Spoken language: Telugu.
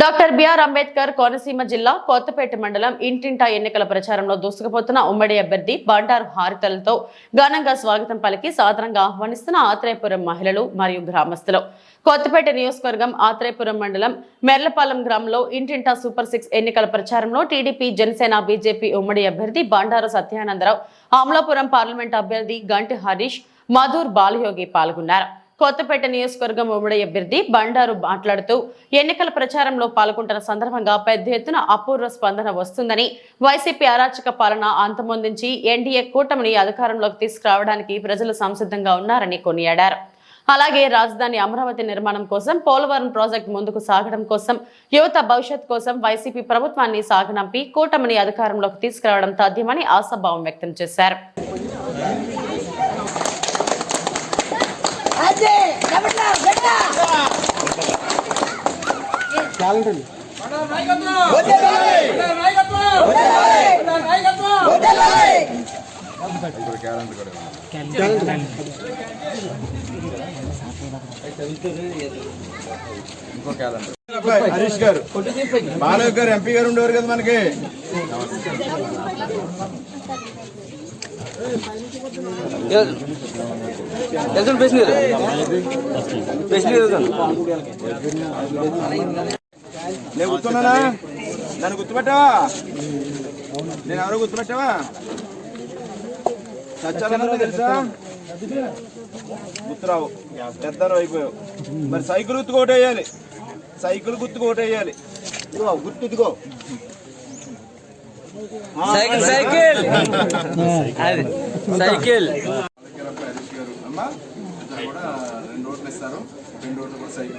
డాక్టర్ బిఆర్ అంబేద్కర్ కోనసీమ జిల్లా కొత్తపేట మండలం ఇంటింటా ఎన్నికల ప్రచారంలో దూసుకుపోతున్న ఉమ్మడి అభ్యర్థి బండారు హారితలతో ఘనంగా స్వాగతం పలికి సాధారణంగా ఆహ్వానిస్తున్న ఆత్రేయపురం మహిళలు మరియు గ్రామస్తులు. కొత్తపేట నియోజకవర్గం ఆత్రేయపురం మండలం మెర్లపాలెం గ్రామంలో ఇంటింటా సూపర్ సిక్స్ ఎన్నికల ప్రచారంలో టీడీపీ జనసేన బీజేపీ ఉమ్మడి అభ్యర్థి బండారు సత్యానందరావు అమలాపురం పార్లమెంట్ అభ్యర్థి గంటి హరీష్ మధుర్ బాలయోగి పాల్గొన్నారు. కొత్తపేట నియోజకవర్గం ఉమ్మడి అభ్యర్థి బండారు మాట్లాడుతూ ఎన్నికల ప్రచారంలో పాల్గొంటున్న సందర్భంగా పెద్ద ఎత్తున అపూర్వ స్పందన వస్తుందని వైసీపీ అరాచక పాలన అంతమొందించి ఎన్డీఏ కూటమిని అధికారంలోకి తీసుకురావడానికి ప్రజలు సంసిద్ధంగా ఉన్నారని కొనియాడారు. అలాగే రాజధాని అమరావతి నిర్మాణం కోసం పోలవరం ప్రాజెక్టు ముందుకు సాగడం కోసం యువత భవిష్యత్ కోసం వైసీపీ ప్రభుత్వాన్ని సాగనంపి కూటమిని అధికారంలోకి తీసుకురావడం తథ్యమని ఆశాభావం వ్యక్తం చేశారు. గడ్డ హరీష్ గారు బాలయ్య గారు ఎంపీ గారు ఉండేవారు కదా మనకి. వెళ్తాను పేసిన పేసిన వెళ్తాను నేను గుర్తున్నానా నన్ను గుర్తుపెట్టావా? నేను ఎవరో గుర్తుపెట్టావా? సత్యానంద తెలుసా? గుర్తురావు. పెద్ద అయిపోయావు. మరి సైకిల్ గుర్తుకు ఒకటి వేయాలి. సైకిల్ గుర్తుకు ఒకటి వేయాలి. ఇదిగో గుర్తు ఇదిగో. Cycle cycle. సైకిల్. ఇస్తారు రెండు రోడ్లు కూడా సైడ్